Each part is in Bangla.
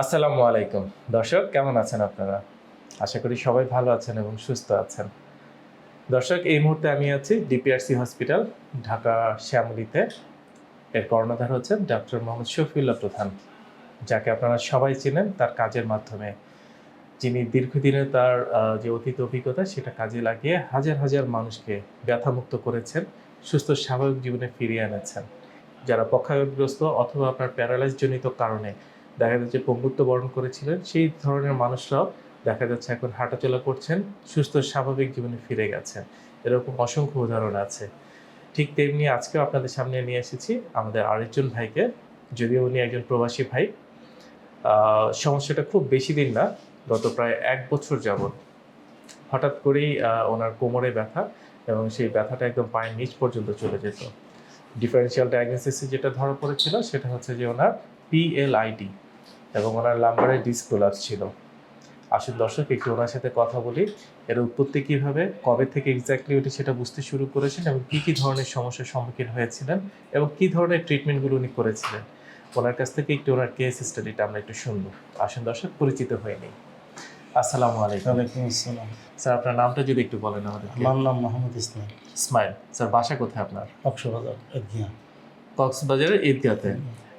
আসসালামু আলাইকুম। দর্শক, কেমন আছেন আপনারা? আশা করি সবাই ভালো আছেন এবং সুস্থ আছেন। দর্শক, এই মুহূর্তে আমি আছি ডিপিআরসি হসপিটাল ঢাকা শ্যামলিতে। এর কর্ণধার হচ্ছেন ডক্টর মোহাম্মদ শফিউল্লাহ প্রধান, যাকে আপনারা সবাই চেনেন তার কাজের মাধ্যমে। যিনি দীর্ঘদিনে তার যে অতীত অভিজ্ঞতা, সেটা কাজে লাগিয়ে হাজার হাজার মানুষকে ব্যথামুক্ত করেছেন, সুস্থ স্বাভাবিক জীবনে ফিরিয়ে এনেছেন। যারা পক্ষাঘাতগ্রস্ত অথবা আপনার প্যারালাইজ জনিত কারণে দেখা যাচ্ছে পঙ্গুত্ব বরণ করেছিলেন। সেই ধরনের মানুষরাও দেখা যাচ্ছে এখন হাঁটাচলা করছেন, সুস্থ স্বাভাবিক জীবনে ফিরে গেছেন। এরকম অসংখ্য উদাহরণ আছে। ঠিক তেমনি আজকেও আপনাদের সামনে নিয়ে এসেছি আমাদের আরেকজন ভাইকে, যদিও উনি একজন প্রবাসী ভাই। সমস্যাটা খুব বেশি দিন না, গত প্রায় এক বছর যাবৎ। হঠাৎ করেই ওনার কোমরে ব্যথা এবং সেই ব্যথাটা একদম পায়ের নিচ পর্যন্ত চলে যেত। ডিফারেন্সিয়াল ডায়াগনোসিসে যেটা ধরা পড়েছিল, সেটা হচ্ছে যে ওনার পিএলআইডি এবং ওনার লাম্বারে ডিসকোলার ছিল। আসুন দর্শক একটু ওনার সাথে কথা বলি। এর উৎপত্তি কীভাবে কবে থেকে এক্স্যাক্টলি ওটি সেটা বুঝতে শুরু করেছেন এবং কি কি ধরনের সমস্যার সম্মুখীন হয়েছিলেন এবং কি ধরনের ট্রিটমেন্টগুলো উনি করেছিলেন। ওনার কাছ থেকে একটু ওনার কেস স্টাডিটা আমরা একটু শুনব। আসুন দর্শক পরিচিত হয়ে নিই। আসসালামু আলাইকুম। ওয়ালাইকুম আসসালাম। স্যার আপনার নামটা যদি একটু বলেন আমাদের আমার নাম মোহাম্মদ ইসলাম। স্মাইল। স্যার বাসা কোথায় আপনার? কক্সবাজার কক্সবাজারের ঈদগাতে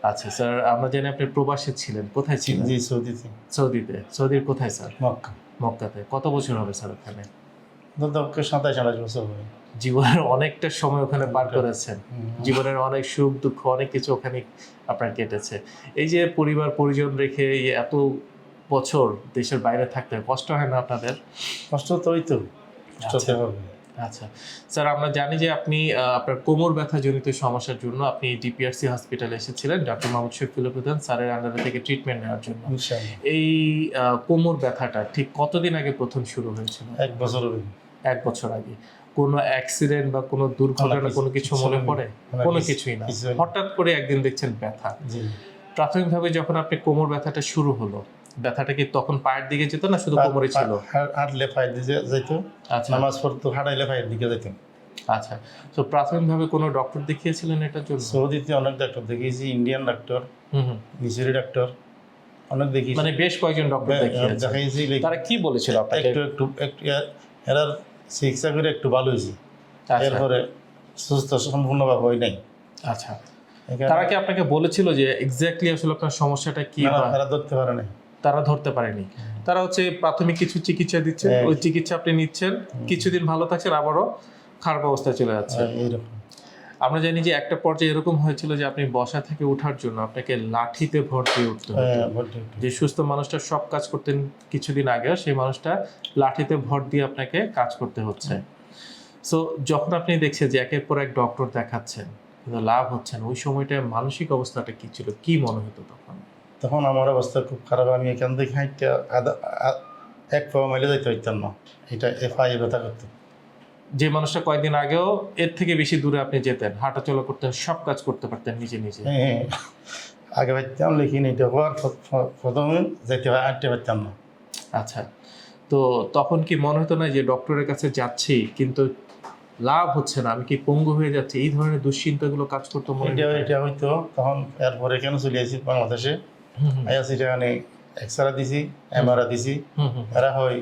আচ্ছা স্যার আমরা জানি আপনি প্রবাসী ছিলেন। কোথায় ছিলেন? জি সৌদিতে। সৌদিতে। সৌদির কোথায় স্যার? মক্কা। মক্কাতে। কত বছর হবে স্যার ওখানে? দক্ষে সাতাশ আঠাশ বছর হবে। জীবনের অনেকটা সময় ওখানে পার করেছেন। জীবনের অনেক সুখ দুঃখ অনেক কিছু ওখানে আপনার কেটেছে। এই যে পরিবার পরিজন রেখে এত বছর দেশের বাইরে থাকতে কষ্ট হয় না আপনাদের? কষ্ট তো ওই তো কষ্ট। হবে। আচ্ছা। স্যার আমরা জানি যে আপনি আপনার কোমর ব্যথা জনিত সমস্যার জন্য আপনি ডিপিআরসি হসপিটালে এসেছিলেন ডক্টর মাহমুদ শফিউল প্রধান স্যারের আন্ডারে থেকে ট্রিটমেন্ট নেওয়ার জন্য। এই কোমর ব্যথাটা ঠিক কতদিন আগে প্রথম শুরু হয়েছিল? এক বছর এক বছর আগে। কোনো অ্যাক্সিডেন্ট বা কোনো দুর্ঘটনা কোনো কিছু কিছু মনে পড়ে? কোনো কিছুই না। হঠাৎ করে একদিন দেখছেন ব্যথা। প্রাথমিকভাবে যখন আপনি কোমর ব্যথাটা শুরু হলো ব্যথাটা কি তখন পায়ের দিকে যেত না শুধু কোমরে ছিল? হাঁটলে পায়ের দিকে যাইতো। আচ্ছা। নামাজ পড়তো হাঁটাইলে পায়ের দিকে যাইতো। আচ্ছা। তো প্রাথমিকভাবে কোনো ডক্টর দেখিয়েছিলেন এটার জন্য? সৌদিতে অনেক ডাক্তার দেখিয়েছি ইন্ডিয়ান ডাক্তার হুম হুম। মিশরি ডাক্তার অনেক দেখিয়েছি। মানে বেশ কয়েকজন ডক্টর দেখিয়েছে দেখাইছি like তারা কি বলেছিল আপনাকে? একটু একটু একটু এরার চিকিৎসা করে একটু ভালো হয়েছি। আচ্ছা। এরপরে সুস্থ সম্পূর্ণভাবে হয় নাই। আচ্ছা। তারা কি আপনাকে বলেছিল যে এক্স্যাক্টলি আসলে আপনার সমস্যাটা কি না, না, তারা ধরতে পারে নাই। তারা ধরতে পারেনি। তারা হচ্ছে প্রাথমিক কিছু চিকিৎসা দিচ্ছে হ্যাঁ। ওই চিকিৎসা আপনি নিচ্ছেন কিছুদিন ভালো থাকছেন আবারও খারাপ অবস্থায় চলে যাচ্ছে এইরকম। আমরা জানি যে একটা পর্যায়ে এরকম হয়েছিল যে আপনি বসা থেকে ওঠার জন্য আপনাকে লাঠিতে ভর দিয়ে উঠতে হ্যাঁ। যে সুস্থ মানুষটা সব কাজ করতেন কিছুদিন আগেও সেই মানুষটা লাঠিতে ভর দিয়ে আপনাকে কাজ করতে হচ্ছে। সো যখন আপনি দেখছেন যে একের পর এক ডক্টর দেখাচ্ছেন কিন্তু লাভ হচ্ছে না ওই সময়টায় মানসিক অবস্থাটা কি ছিল কি মনে হতো তখন? তখন আমার অবস্থা খুব খারাপ। আমি এখান থেকে হাঁটতে আধা- এক পাওয়া মাইলে যাইতে পারতাম না। এটা এফআই ব্যথা করতো। যে মানুষটা কয়েকদিন আগেও এর থেকে বেশি দূরে আপনি যেতেন হাঁটাচলা করতেন সব কাজ করতে পারতেন নিজে নিজে। হ্যাঁ হ্যাঁ। আগে পারতাম লেকিন এটা হওয়ার প্র- প্র- প্রথমে যাইতে হয় হাঁটতে পারতাম না। আচ্ছা। তো তখন কি মনে হতো না যে ডক্টরের কাছে যাচ্ছি কিন্তু লাভ হচ্ছে না আমি কি পঙ্গু হয়ে যাচ্ছি? এই ধরনের দুশ্চিন্তাগুলো কাজ করতো মনে এটা এটা হয়তো তখন এরপরে কেন চলে আসি বাংলাদেশে? আইসি এখানে এক্সরা দিছি এমআরআই দিছি। এরা হয়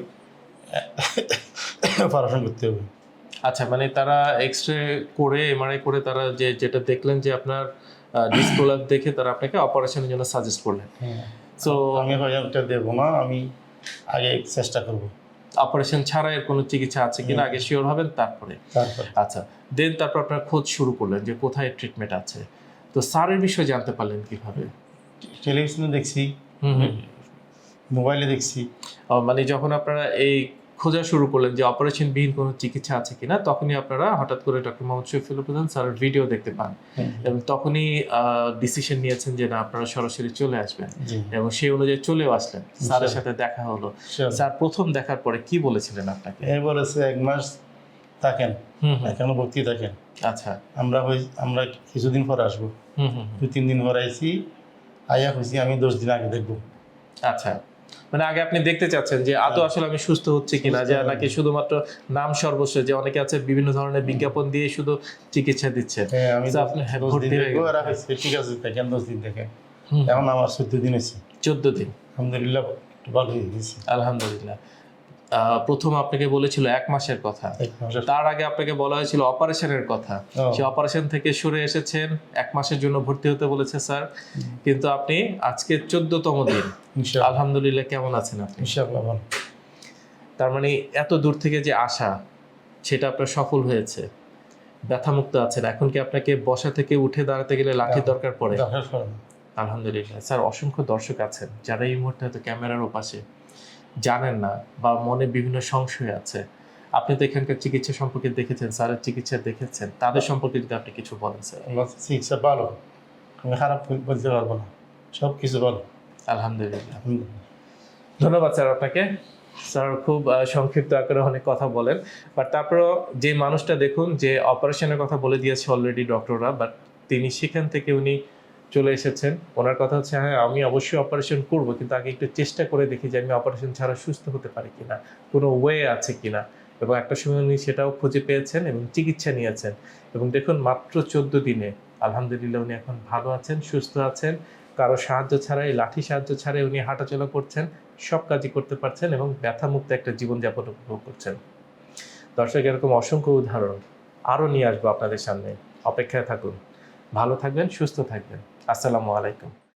অপারেশন করতে হবে। আচ্ছা মানে তারা এক্স রে করে এমআরআই করে তারা যে যেটা দেখলেন যে আপনার ডিসপ্রোলাপ দেখে তারা আপনাকে অপারেশনের জন্য সাজেস্ট করলেন। সো আমি হয় ওটা দেবো না আমি আগে চেষ্টা করব। অপারেশন ছাড়া এর কোনো চিকিৎসা আছে কিনা আগে শিওর হবেন তারপরে। তারপর। আচ্ছা দেন তারপর আপনার খোঁজ শুরু করলেন যে কোথায় ট্রিটমেন্ট আছে। তো স্যারের বিষয়ে জানতে পারলেন কীভাবে? টেলিভিশনে দেখছি মোবাইলে দেখছি। মানে যখন আপনারা এই খোঁজা শুরু করলেন যে অপারেশন বিহীন কোনো চিকিৎসা আছে কিনা তখনই আপনারা হঠাৎ করে ডক্টর মোহাম্মদ শফিউল প্রধান স্যারের ভিডিও দেখতে পান। এবং তখনই ডিসিশন নিয়েছেন যে না আপনারা সরাসরি চলে আসবেন। এবং সেই অনুযায়ী চলেও আসলেন। স্যারের সাথে দেখা হলো। স্যার প্রথম দেখার পরে কি বলেছিলেন আপনাকে? এই বলেছে এক মাস থাকেন। এখনও ভর্তি থাকেন। আচ্ছা। আমরা আমরা কিছুদিন পর আসব। হুম, তিন দিন পর আইসি আইয়া কইছি আমি দশ দিন আগে দেখব। আচ্ছা। মানে আগে আপনি দেখতে চাচ্ছেন যে আদৌ আসলে আমি সুস্থ হচ্ছে কিনা যে নাকি শুধুমাত্র নাম সর্বস্ব যে অনেকে আছে বিভিন্ন ধরনের বিজ্ঞাপন দিয়ে শুধু চিকিৎসা দিচ্ছে। হ্যাঁ আমি আপনি হ্যাঁ, হয়ে ঠিক আছে দেখেন দশ দিন থেকে। এখন আমার চোদ্দ দিন আছে চোদ্দ দিন। আলহামদুলিল্লাহ ভালো হয়ে গেছে আলহামদুলিল্লাহ। প্রথম আপনাকে বলেছিল এক মাসের কথা। তার আগে আপনাকে বলা হয়েছিল অপারেশনের কথা। সে অপারেশন থেকে সরে এসেছেন এক মাসের জন্য ভর্তি হতে বলেছে স্যার। কিন্তু আপনি আজকে চোদ্দতম দিন। আলহামদুলিল্লাহ কেমন আছেন আপনি? তার মানে এত দূর থেকে যে আসা সেটা আপনার সফল হয়েছে। ব্যথামুক্ত আছেন। এখন কি আপনাকে বসা থেকে উঠে দাঁড়াতে গেলে লাঠির দরকার পড়ে? আলহামদুলিল্লাহ। স্যার অসংখ্য দর্শক আছেন যারা এই মুহূর্তে হয়তো ক্যামেরার ওপাশে। জানেন না বা মনে বিভিন্ন সংশয় আছে। আপনি তো এখানকার চিকিৎসা সম্পর্কে দেখেছেন স্যারের চিকিৎসা দেখেছেন তাদের সম্পর্কে যদি আপনি কিছু বলেন স্যার। চিকিৎসা ভালো। আমি খারাপ বলতে পারব না। সব কিছু ভালো। আলহামদুলিল্লাহ। আলহামদুলিল্লাহ। ধন্যবাদ স্যার আপনাকে। স্যার খুব সংক্ষিপ্ত আকারে অনেক কথা বলেন। বাট তারপরও যে মানুষটা দেখুন যে অপারেশনের কথা বলে দিয়েছে অলরেডি ডক্টররা বাট তিনি সেখান থেকে উনি চলে এসেছেন। ওনার কথা হচ্ছে হ্যাঁ আমি অবশ্যই অপারেশন করব, কিন্তু আগে একটু চেষ্টা করে দেখি যে আমি অপারেশন ছাড়া সুস্থ হতে পারি কিনা, কোনো ওয়ে আছে কিনা। এবং একটা সময় উনি সেটাও খুঁজে পেয়েছেন এবং চিকিৎসা নিয়েছেন। এবং দেখুন, মাত্র চোদ্দ দিনে, আলহামদুলিল্লাহ উনি এখন ভালো আছেন, সুস্থ আছেন। কারও সাহায্য ছাড়াই, লাঠি সাহায্য ছাড়াই উনি হাঁটাচলা করছেন, সব কাজই করতে পারছেন এবং ব্যথামুক্ত একটা জীবনযাপন উপভোগ করছেন। দর্শক, এরকম অসংখ্য উদাহরণ আরও নিয়ে আসব আপনাদের সামনে। অপেক্ষায় থাকুন। ভালো থাকবেন, সুস্থ থাকবেন। আসসালামু আলাইকুম।